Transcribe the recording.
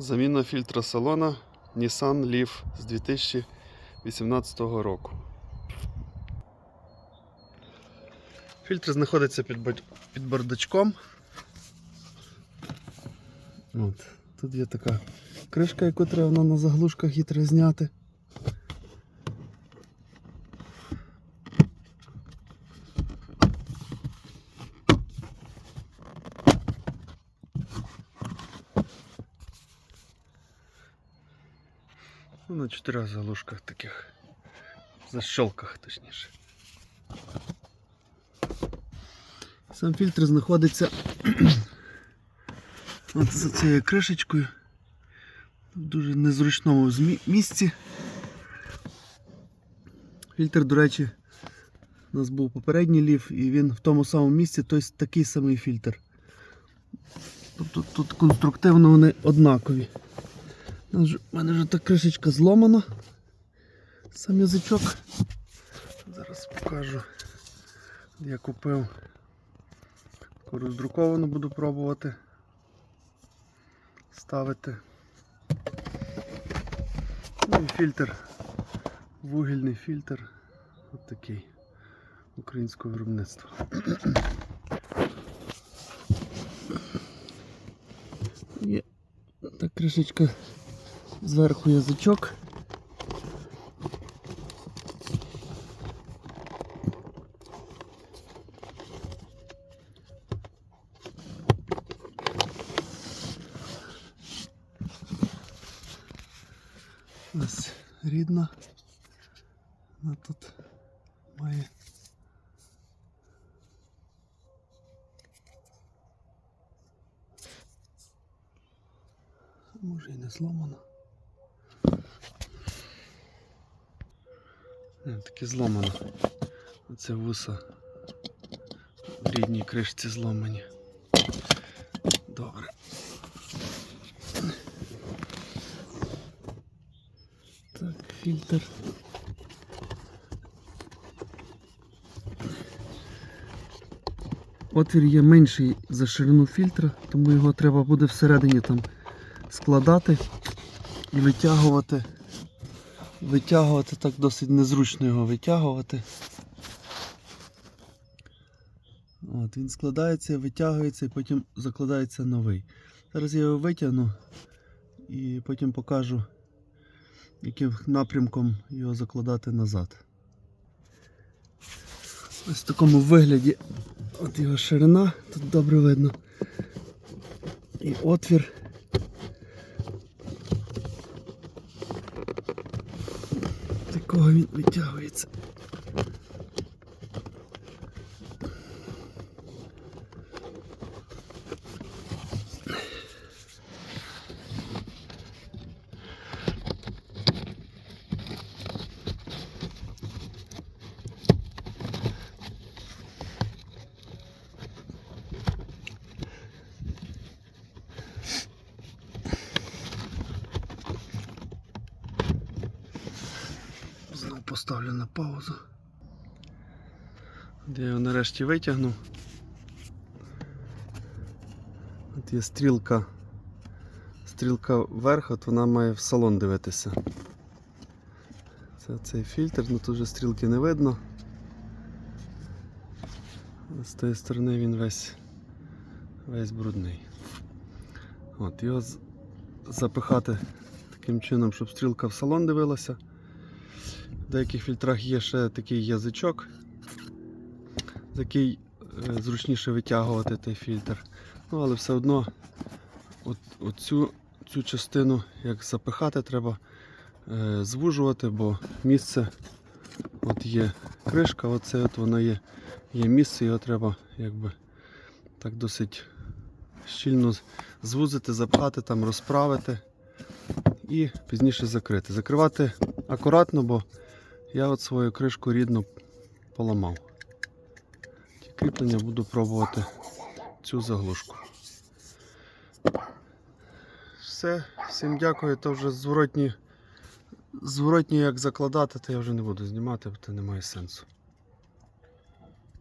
Заміна фільтра салона Nissan Leaf з 2018 року. Фільтр знаходиться під, під бардачком. От. Тут є така кришка, яку треба на заглушках її зняти. Ну, на чотирьох заглушках таких. Защолках, точніше. Сам фільтр знаходиться от за цією кришечкою. В дуже незручному місці. Фільтр, до речі, у нас був попередній лів, і він в тому самому місці, тобто такий самий фільтр. Тобто тут конструктивно вони однакові. У мене вже та кришечка зломана. Сам язичок. Зараз покажу. Я купив. Таку роздруковану буду пробувати ставити. Ну і фільтр. Вугільний фільтр. От такий українського виробництва. Є та кришечка зверху язичок. Ось рідна. Вона тут має. Може і не зломана. Не, таки зломано. Оце вуса в рідній кришці зломані. Добре. Так, фільтр. Отвір є менший за ширину фільтра, тому його треба буде всередині там складати і витягувати. Витягувати так досить незручно його витягувати. От, він складається, витягується і потім закладається новий. Зараз я його витягну і потім покажу, яким напрямком його закладати назад. Ось в такому вигляді от його ширина, тут добре видно. І отвір. Такого він витягується. Поставлю на паузу. Я його нарешті витягнув. От є стрілка. Стрілка вверх, от вона має в салон дивитися. Це цей фільтр, ну тут вже стрілки не видно. З тієї сторони він весь, весь брудний. От, його запихати таким чином, щоб стрілка в салон дивилася. В деяких фільтрах є ще такий язичок, який е, зручніше витягувати той фільтр. Ну, але все одно от, оцю, цю частину, як запихати, треба е, звужувати, бо місце от є кришка, оце от воно є, є місце, його треба якби так досить щільно звузити, запхати, там, розправити і пізніше закрити. Закривати акуратно, бо я от свою кришку рідну поламав. Ті кріплення буду пробувати цю заглушку. Все, всім дякую. То вже зворотні, зворотні як закладати, то я вже не буду знімати, бо це немає сенсу.